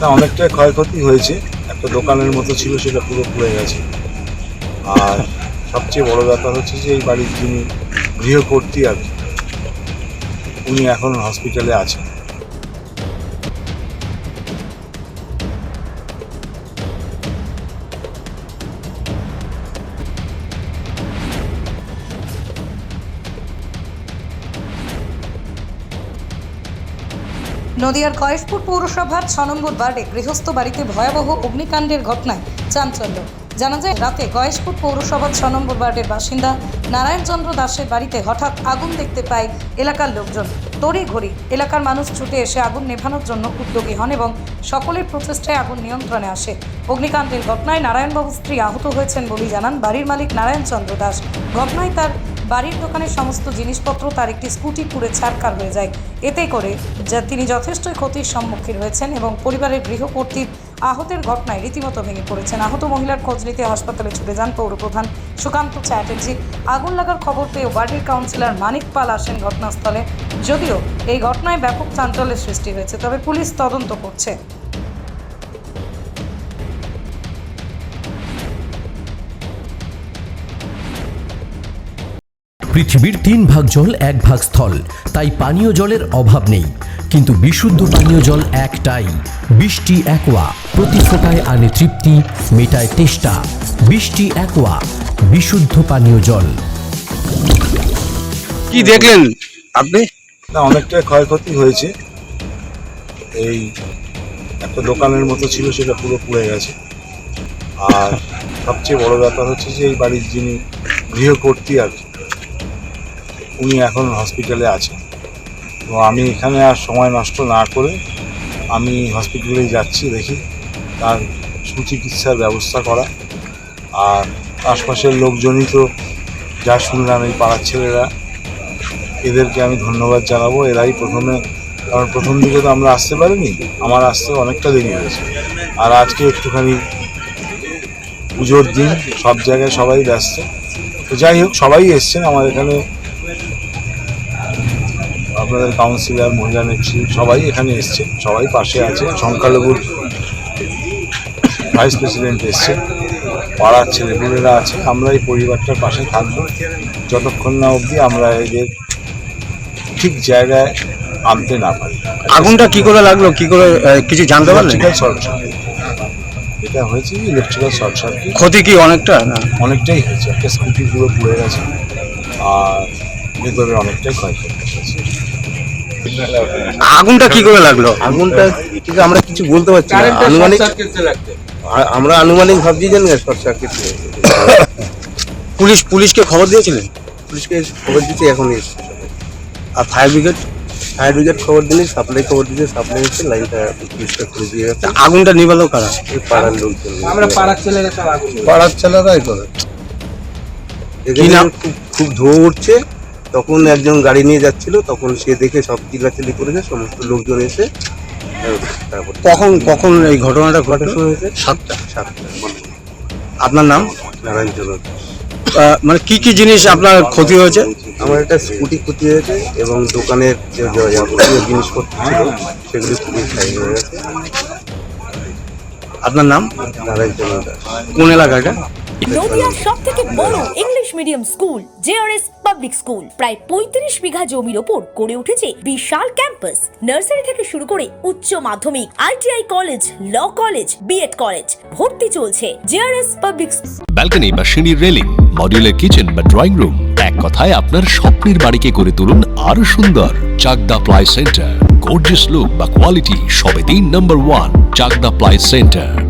না, অনেকটাই ক্ষয়ক্ষতি হয়েছে। একটা দোকানের মতো ছিল, সেটা পুরো পুড়ে গেছে। আর সবচেয়ে বড় ব্যাপার হচ্ছে যে, এই বাড়ির যিনি গৃহকর্ত্রী আর উনি এখন হসপিটালে আছেন। নদিয়ার কয়েশপুর পৌরসভার ছ নম্বর বার্ডে গৃহস্থ বাড়িতে ভয়াবহ অগ্নিকাণ্ডের ঘটনায় চাঞ্চল্য। জানা যায়, রাতে গয়েশপুর পৌরসভার ছ নম্বর ওয়ার্ডের বাসিন্দা নারায়ণচন্দ্র দাসের বাড়িতে হঠাৎ আগুন দেখতে পায় এলাকার লোকজন। তড়ি ঘড়ি এলাকার মানুষ ছুটে এসে আগুন নেভানোর জন্য উদ্যোগী হন এবং সকলের প্রচেষ্টায় আগুন নিয়ন্ত্রণে আসে। অগ্নিকাণ্ডের ঘটনায় নারায়ণবাবু স্ত্রী আহত হয়েছেন বলেই জানান বাড়ির মালিক নারায়ণচন্দ্র দাস। ঘটনায় তার বাড়ির দোকানের সমস্ত জিনিসপত্র, তার একটি স্কুটি পুড়ে ছারকার হয়ে যায়। এতে করে যা তিনি যথেষ্টই ক্ষতির সম্মুখীন হয়েছেন এবং পরিবারের গৃহকর্ত্রীর আহতের ঘটনায় রীতিমতো ভেঙে পড়েছেন। আহত মহিলার খোঁজ নিতে হাসপাতালে ছুটে যান পৌরপ্রধান সুকান্ত চ্যাটার্জি। আগুন লাগার খবর পেয়ে ওয়ার্ডের কাউন্সিলর মানিক পাল আসেন ঘটনাস্থলে। যদিও এই ঘটনায় ব্যাপক চাঞ্চল্যের সৃষ্টি হয়েছে, তবে পুলিশ তদন্ত করছে। পৃথিবীর তিন ভাগ জল এক ভাগ স্থল। তাই পানীয় জলের অভাব নেই। কিন্তু বিশুদ্ধ পানীয় জল একটাই। বৃষ্টি একোয়া। প্রতি ফোটায় আনে তৃপ্তি মেটায় তেষ্টা। বৃষ্টি একোয়া। বিশুদ্ধ পানীয় জল। কি দেখলেন আপনি? না অনেকটাই ক্ষয়ক্ষতি হয়েছে। এই একটা দোকানের মতো ছিল সেটা পুরো পুড়ে গেছে। আর সবচেয়ে বড় ব্যাপার হচ্ছে যে এই বাড়ির যিনি গৃহকর্ত্রী আর কি, উনি এখন হসপিটালে আছেন। তো আমি এখানে আর সময় নষ্ট না করে আমি হসপিটালেই যাচ্ছি দেখি তার সুচিকিৎসার ব্যবস্থা করা। আর আশপাশের লোকজনই তো যা শুনলাম এই পাড়ার ছেলেরা, এদেরকে আমি ধন্যবাদ জানাব। এরাই প্রথমে, কারণ প্রথম দিকে তো আমরা আসতে পারিনি, আমার আসতে অনেকটা দেরি হয়েছে। আর আজকে একটুখানি পুজোর দিন, সব জায়গায় সবাই ব্যস্ত। তো যাই হোক, সবাই এসছেন। আমার এখানে আপনাদের কাউন্সিলর মহিলা নেত্রী সবাই এখানে এসছে সবাই পাশে আছে। সংখ্যালঘুর ভাইস প্রেসিডেন্ট এসছে পাড়ার ছেলেপুলেরা আছে। আমরা এই পরিবারটার পাশে থাকব। যতক্ষণ না অবধি আমরা এদের ঠিক জায়গায় আনতে না পারি। আগুনটা কি করে লাগল? কি করে কিছু জানতে পারলেন? এটা হয়েছে ইলেকট্রিক্যাল শর্ট সার্কিট ক্ষতি কি অনেকটা না? অনেকটাই হয়েছে। একটা স্কুটি পুরো পুড়ে গেছে। আর ভেতরে অনেকটাই ক্ষয়ক্ষতি হয়েছে। আগুনটা কি করে লাগল? আগুনটা ঠিক আমরা কিছু বলতে পারছি না। আনুমানিক আমরা আনুমানিক ভাবছি যে না শর্ট সার্কিট পুলিশ পুলিশকে খবর দিয়েছিলেন? পুলিশকে খবর দিতে এখন এসছে। আর ফায়ার ব্রিগেড ফায়ার ব্রিগেড খবর দিলে সাপ্লাই খবর দিতে সাপ্লাই এসে লাইনটা পুলিশটা খুলে দিয়ে গেছে। আগুনটা নিভালো কারা? এই পাড়ার লোকজন। আমরা পাড়ার ছেলেরা পাড়ার ছেলেরাই করে। খুব খুব ধোঁয়া উঠছে। তখন একজন গাড়ি নিয়ে যাচ্ছিল তখন সে দেখে সব চিল্লাচিল্লি করেছে সমস্ত লোকজন এসে তারপর কখন কখন এই ঘটনাটা ঘটে? সময় হয়েছে? সাতটা। সাতটা আপনার নাম? নারায়ণ চন্দ্র মানে কি কি জিনিস আপনার ক্ষতি হয়েছে? আমার একটা স্কুটি ক্ষতি হয়েছে এবং দোকানের যে যে জিনিসপত্র ছিল সেগুলি খুবই ক্ষয় হয়ে গেছে। আপনার নাম? নারায়ণ চন্দ্র দাস কোন এলাকা এটা? নদিয়ার সব থেকে বড় English medium school JRS public school প্রায় পঁয়ত্রিশ বিঘা জমির ওপর গড়ে উঠেছে বিশাল ক্যাম্পাস নার্সারি থেকে শুরু করে উচ্চ মাধ্যমিক ITI college law college BEd college ভর্তি চলছে জেআরএস পাবলিক ব্যালকনি বা সিঁড়ির রেলিং মডিউলার কিচেন বা ড্রয়িং রুম এক কথায় আপনার স্বপ্নের বাড়িকে করে তুলুন আরও সুন্দর। Chakdah ply centre gorgeous look বা কোয়ালিটি সবে তিন নম্বর one Chakdah ply centre